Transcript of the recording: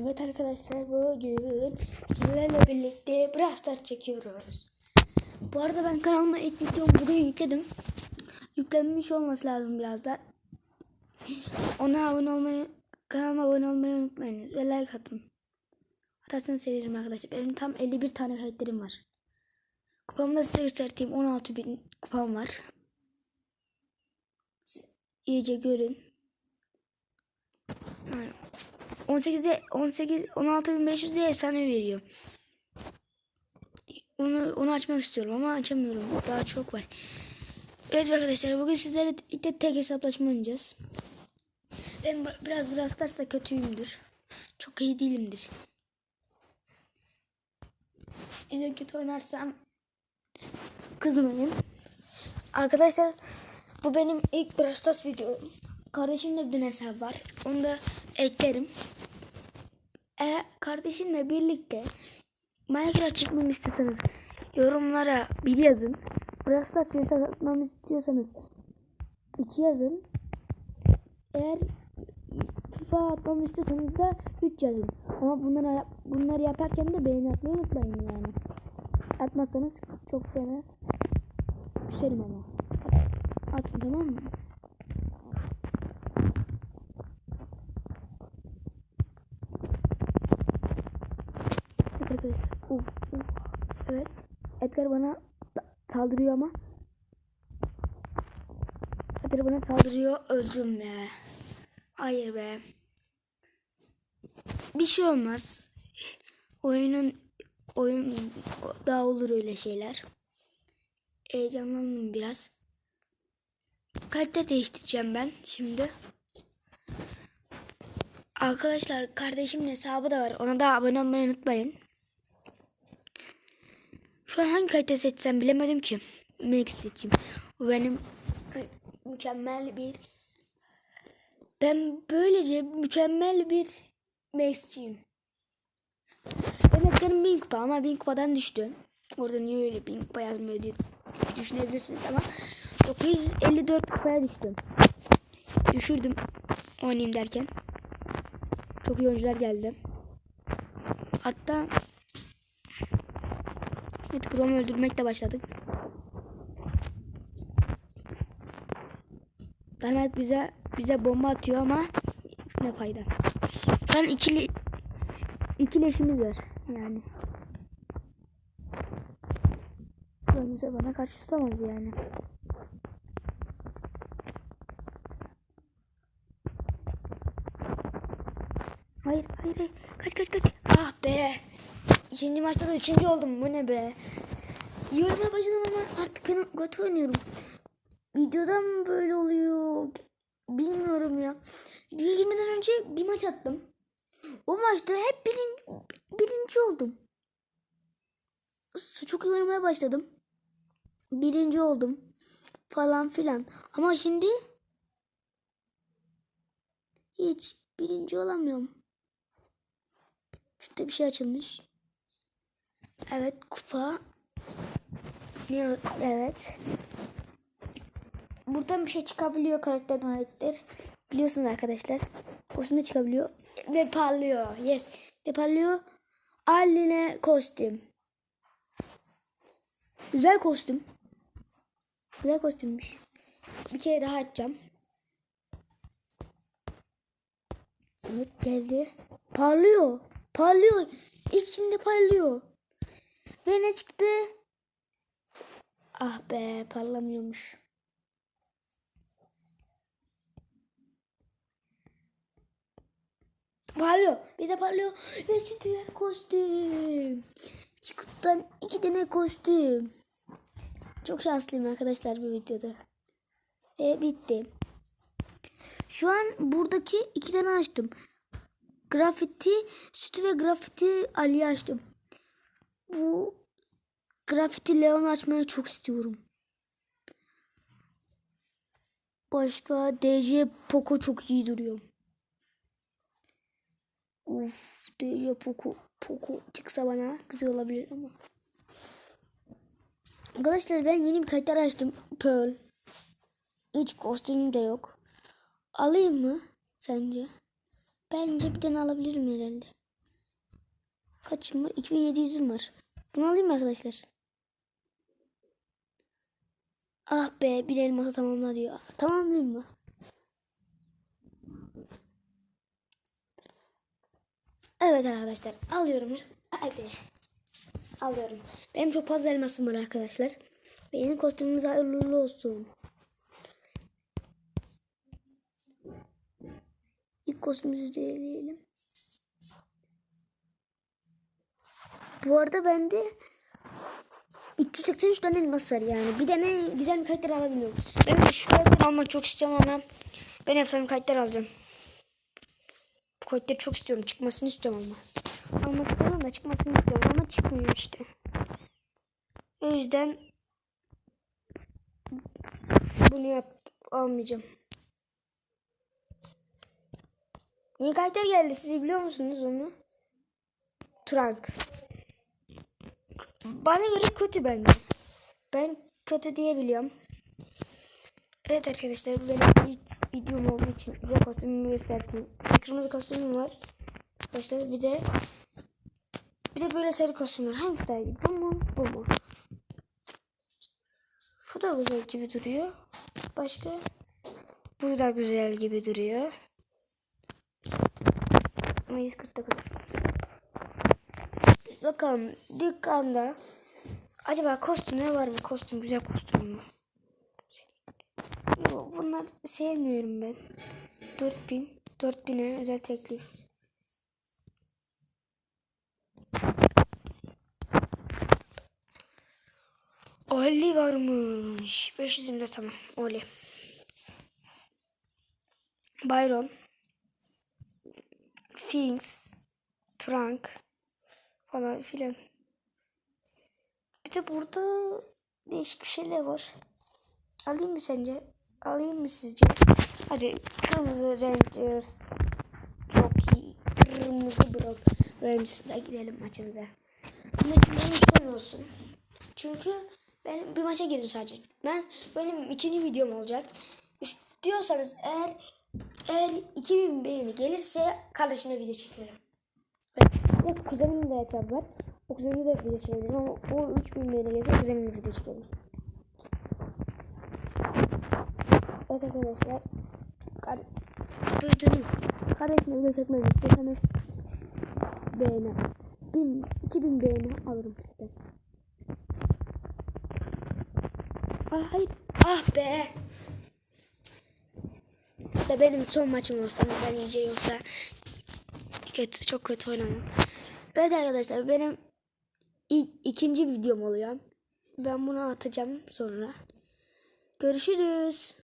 Evet arkadaşlar bugün sizlerle birlikte Brawl çekiyoruz. Bu arada ben kanalıma ilk videomu bugün yükledim. Yüklenmiş olması lazım birazdan. Ona abone olmayı, kanalıma abone olmayı unutmayınız ve like atın. Atarsanız sevinirim arkadaşlar. Benim tam 51 tane karakterim var. Kupamı da size göstereyim. 16 bin kupam var. İyice görün. Yani 18'e 18 16500'e efsane veriyor. Onu onu açmak istiyorum ama açamıyorum. Daha çok var. Evet arkadaşlar bugün sizlerle ilk de tek hesaplaşma oynayacağız. Ben biraz biraz Stars'ta kötüyümdür. Çok iyi değilimdir. İyice kötü oynarsam kızmayın. Arkadaşlar bu benim ilk Brawl Stars videom. Kardeşimde bir hesap var. Onu da eklerim. E kardeşimle birlikte Minecraft çekmemi istiyorsanız yorumlara bir yazın. Brawl Stars atmamı istiyorsanız iki yazın. Eğer FIFA atmamı istiyorsanız da 3 yazın. Ama bunları, bunları yaparken de beğeni atmayı unutmayın yani. Atmazsanız çok fena küserim ama. Atın tamam mı? Evet arkadaşlar. Uf uf. Evet. Edgar bana saldırıyor ama. Edgar bana saldırıyor. Öldüm be. Hayır be. Bir şey olmaz. Oyunun oyun daha olur öyle şeyler. Heyecanlandım biraz. Kalite değiştireceğim ben şimdi. Arkadaşlar kardeşimin hesabı da var. Ona da abone olmayı unutmayın. Şu an hangi kalite seçsem bilemedim ki. Max seçeyim. Bu benim mükemmel bir ben böylece mükemmel bir Max'ciyim. Emeklerim bin kupa ama bin kupadan düştü. Orada niye öyle bin kupa yazmıyor diye düşünebilirsiniz ama 954 kupaya düştüm. Düşürdüm oynayayım derken. Çok iyi oyuncular geldi. Hatta Evet Chrome öldürmekle başladık. Dynamite bize bize bomba atıyor ama ne fayda. Ben ikili ikili eşimiz var yani. Kimse bana karşı tutamaz yani. Hayır hayır hayır. Kaç kaç kaç. Ah be. İkinci maçta da üçüncü oldum. Bu ne be. Oynamaya başladım ama artık kötü oynuyorum. Videodan böyle oluyor? Bilmiyorum ya. Videoya girmeden önce bir maç attım. O maçta hep birin, birinci oldum. Çok iyi oynamaya başladım. Birinci oldum. Falan filan. Ama şimdi hiç birinci olamıyorum. Şurada bir şey açılmış. Evet kupa. Evet. Buradan bir şey çıkabiliyor karakter karakter. Biliyorsunuz arkadaşlar. Kostüme çıkabiliyor. Ve parlıyor. Yes. De parlıyor. Haline kostüm. Güzel kostüm. Güzel kostümmüş. Bir kere daha açacağım. Evet geldi. Parlıyor. Parlıyor. İçinde parlıyor. Ve ne çıktı? Ah be parlamıyormuş. Parlıyor. Bir de parlıyor. Ve sütüye kostüm. İki kutudan iki tane kostüm. Çok şanslıyım arkadaşlar bu videoda. Ve bitti. Şu an buradaki iki tane açtım. Grafiti sütü ve grafiti Ali açtım. Bu grafiti Leon açmayı çok istiyorum. Başka DJ Poco çok iyi duruyor. Uf DJ Poco, Poco çıksa bana güzel olabilir ama. Arkadaşlar ben yeni bir karakter açtım. Pearl. Hiç kostümüm de yok. Alayım mı sence? Bence bir tane alabilirim herhalde. Kaçım var? 2700'üm var. Bunu alayım mı arkadaşlar? Ah be bir elması tamamla diyor. Tamamlayayım mı? Evet arkadaşlar alıyorum. Hadi. Alıyorum. Benim çok fazla elmasım var arkadaşlar. Benim kostümümüz hayırlı olsun. İlk kostümümüzü deneyelim. Bu arada bende 383 tane elmas var yani. Bir tane güzel bir karakter alabiliyorum. Ben de şu karakteri almak çok istiyorum ama ben efsane karakter alacağım. Bu karakteri çok istiyorum. Çıkmasını istiyorum ama. Almak istiyorum da çıkmasını istiyorum ama çıkmıyor işte. O yüzden bunu yap almayacağım. Yeni karakter geldi. Siz biliyor musunuz onu? Trunk. Bana göre kötü bence. Ben kötü diye biliyorum. Evet arkadaşlar bu benim ilk videom olduğu için size kostümümü gösterdim. Kırmızı kostümüm var. Arkadaşlar bir de bir de böyle sarı kostüm var. Hangisi daha iyi? Bu mu? Bu mu? Bu da güzel gibi duruyor. Başka? Bu da güzel gibi duruyor. Ama 149. Bakalım dükkanda acaba kostümler var mı? Kostüm güzel kostüm mü? Yok bunlar sevmiyorum ben. 4000 4000'e özel teklif. Oli varmış. 520 tamam. Oli. Byron. Finks. Trunk. Falan filan. Bir de burada değişik şeyler var. Alayım mı sence? Alayım mı sizce? Hadi kırmızı Rangers. Çok iyi. Kırmızı Brock Rangers'da gidelim maçımıza. Ama benim olsun. Çünkü ben bir maça girdim sadece. Ben benim ikinci videom olacak. İstiyorsanız eğer eğer 2000 beğeni gelirse kardeşimle video çekerim. Ve kuzenimin de hesabı var. O kuzenimle de video çekebilirim ama o 3000 beğeni gelirse kuzenimle video çekerim. Evet arkadaşlar. Kar Duydunuz. Kardeşimle video çekmemi istiyorsanız beğeni. 1000, 2000 beğeni alırım sizden. Ah hayır. Ah be. Da benim son maçım olsa ben iyice yoksa kötü çok kötü oynamam. Evet arkadaşlar benim ilk, ikinci videom oluyor. Ben bunu atacağım sonra. Görüşürüz.